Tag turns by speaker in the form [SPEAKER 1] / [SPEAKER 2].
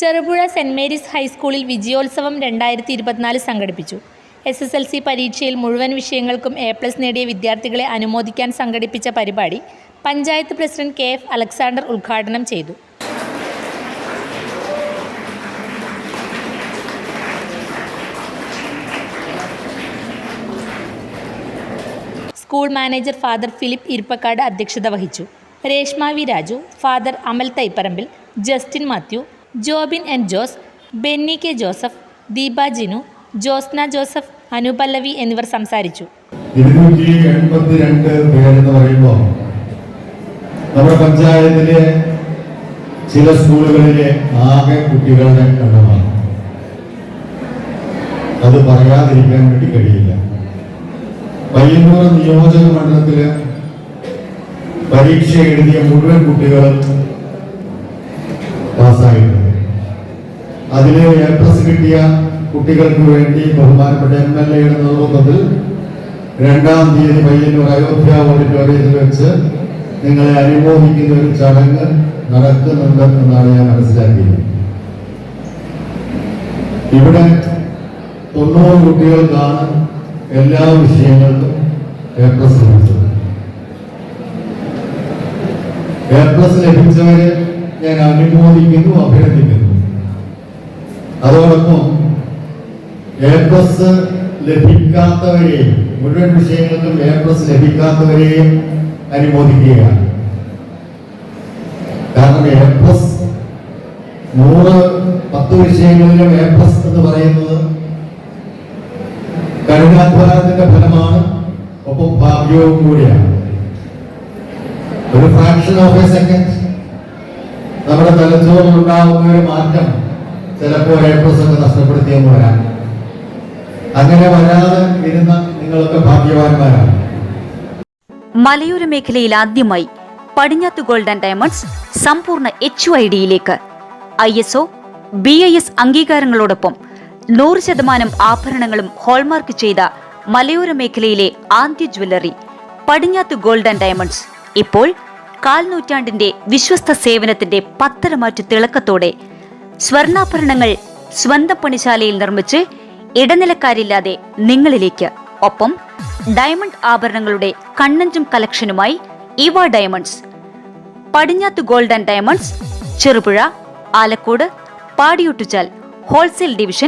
[SPEAKER 1] Cherupuzha saint Mary's ഹൈസ്കൂളിൽ വിജയോത്സവം രണ്ടായിരത്തി ഇരുപത്തിനാല് സംഘടിപ്പിച്ചു. എസ് എസ് എൽ സി പരീക്ഷയിൽ മുഴുവൻ വിഷയങ്ങൾക്കും എ പ്ലസ് നേടിയ വിദ്യാർത്ഥികളെ അനുമോദിക്കാൻ സംഘടിപ്പിച്ച പരിപാടി panchayat president K F Alexander ഉദ്ഘാടനം ചെയ്തു. School manager father Philip Irippakkad അധ്യക്ഷത വഹിച്ചു. Reshma V Raju father Amal Thaiparambil Justin Mathew Jobin and Jose Benny K Joseph Deepa Jinu Josna Joseph Anupallavi എന്നിവർ സംസാരിച്ചു.
[SPEAKER 2] നമ്മുടെ പഞ്ചായത്തിലെ ചില സ്കൂളുകളിലെ ആകെ കുട്ടികളുടെ എണ്ണമാണ്. അത് പറയാതിരിക്കാൻ വേണ്ടി കഴിയില്ല. പയ്യന്നൂർ നിയോജക മണ്ഡലത്തിൽ പരീക്ഷ എഴുതിയ മുഴുവൻ കുട്ടികളും പാസ്സായിട്ടുണ്ട്. അതിൽ എ കിട്ടിയ കുട്ടികൾക്ക് വേണ്ടി ബഹുമാനപ്പെട്ട എം എൽ എയുടെ നേതൃത്വത്തിൽ രണ്ടാം തീയതി പയ്യന്നൂർ അയോധ്യ ഓഡിറ്റോറിയത്തിൽ വെച്ച് നിങ്ങളെ അനുമോദിക്കുന്ന ഒരു ചടങ്ങ് നടക്കുന്നുണ്ട് എന്നാണ് ഞാൻ മനസ്സിലാക്കിയത്. ഇവിടെ തൊണ്ണൂറ് കുട്ടികൾക്കാണ് എല്ലാ വിഷയങ്ങൾക്കും എ പ്ലസ് ലഭിച്ചത്. എ പ്ലസ് ലഭിച്ചവരെ ഞാൻ അനുമോദിക്കുന്നു അഭിനന്ദിക്കുന്നു. അതോടൊപ്പം എ പ്ലസ് ലഭിക്കാത്തവരെയും മുഴുവൻ വിഷയങ്ങൾക്കും എ പ്ലസ് ലഭിക്കാത്തവരെയും അനുമോദിക്കുകയാണ്. കാരണം എ പ്ലസ് നൂറ് പത്ത് വിഷയങ്ങളിലും എ പ്ലസ് എന്ന് പറയുന്നത് കഠിനാധ്വാനത്തിന്റെ ഫലമാണ് ഒപ്പം ഭാഗ്യവും കൂടിയാണ്. ഒരു ഫ്രാക്ഷൻ ഓഫ് എ സെക്കൻഡ് നമ്മുടെ തലച്ചോറിൽ ഉണ്ടാകുന്ന ഒരു മാറ്റം ചിലപ്പോൾ എ പ്ലസ് ഒക്കെ നഷ്ടപ്പെടുത്തിയെന്ന് വരാം അങ്ങനെ വരാതെ ഇരുന്ന നിങ്ങളൊക്കെ ഭാഗ്യവാന്മാരാണ്.
[SPEAKER 3] മലയോര മേഖലയിൽ ആദ്യമായി പടിഞ്ഞാത്ത് ഗോൾഡ് ആൻഡ് ഡയമണ്ട്സ് സമ്പൂർണ എച്ച് ഐ ഡിയിലേക്ക്. I S O B I S അംഗീകാരങ്ങളോടൊപ്പം നൂറ് ശതമാനം ആഭരണങ്ങളും ഹോൾമാർക്ക് ചെയ്ത മലയോര മേഖലയിലെ ആദ്യ jewellery Padinjath gold and diamonds. ഇപ്പോൾ കാൽനൂറ്റാണ്ടിന്റെ വിശ്വസ്ത സേവനത്തിന്റെ പത്തരമാറ്റു തിളക്കത്തോടെ സ്വർണാഭരണങ്ങൾ സ്വന്തം പണിശാലയിൽ നിർമ്മിച്ച് ഇടനിലക്കാരില്ലാതെ നിങ്ങളിലേക്ക്. ഒപ്പം ഡയമണ്ട് ആഭരണങ്ങളുടെ കണ്ണഞ്ചും കളക്ഷനുമായി ഇവ diamonds Padinjath gold and diamonds Cherupuzha Alakode Padiyottuchal wholesale division